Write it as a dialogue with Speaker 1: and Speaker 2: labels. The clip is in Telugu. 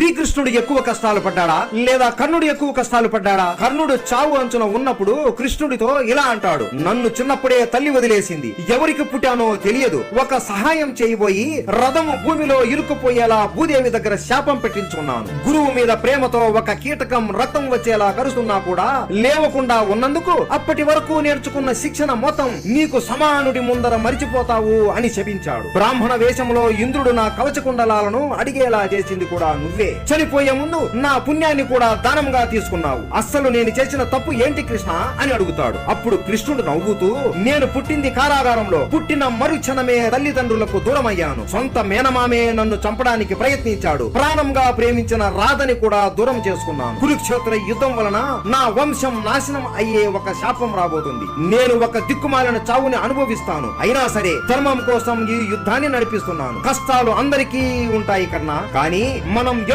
Speaker 1: శ్రీకృష్ణుడు ఎక్కువ కష్టాలు పడ్డాడా? లేదా కర్ణుడు ఎక్కువ కష్టాలు పడ్డాడా? కర్ణుడు చావు అంచున ఉన్నప్పుడు కృష్ణుడితో ఇలా అంటాడు. నన్ను చిన్నప్పుడే తల్లి వదిలేసింది. ఎవరికి పుట్టానో తెలియదు. ఒక సహాయం చేయబోయి రథము భూమిలో ఇరుక్కుపోయేలా భూదేవి దగ్గర శాపం పెట్టించుకున్నాను. గురువు మీద ప్రేమతో ఒక కీటకం రక్తం వచ్చేలా కరుస్తున్నా కూడా లేవకుండా ఉన్నందుకు అప్పటి వరకు నేర్చుకున్న శిక్షణ మొత్తం నీకు సమానుడి ముందర మరిచిపోతావు అని శపించాడు. బ్రాహ్మణ వేషంలో ఇంద్రుడు నా కవచకుండలాలను అడిగేలా చేసింది కూడా నువ్వే. చనిపోయే ముందు నా పుణ్యాన్ని కూడా దానంగా తీసుకున్నావు. అస్సలు నేను చేసిన తప్పు ఏంటి కృష్ణ? అని అడుగుతాడు. అప్పుడు కృష్ణుడు నవ్వుతూ నేను పుట్టింది కారాగారంలో పుట్టిన మరుక్షణమే తల్లిదండ్రులకు దూరమయ్యాను. సొంత మేనమామే నన్ను చంపడానికి ప్రయత్నించాడు. ప్రాణంగా ప్రేమించిన రాధని కూడా దూరం చేసుకున్నాను. కురుక్షేత్ర యుద్ధం వలన నా వంశం నాశనం అయ్యే ఒక శాపం రాబోతుంది. నేను ఒక దిక్కుమాలిన చావుని అనుభవిస్తాను. అయినా సరే ధర్మం కోసం ఈ యుద్ధాన్ని నడిపిస్తున్నాను. కష్టాలు అందరికీ ఉంటాయి కన్నా కానీ మనం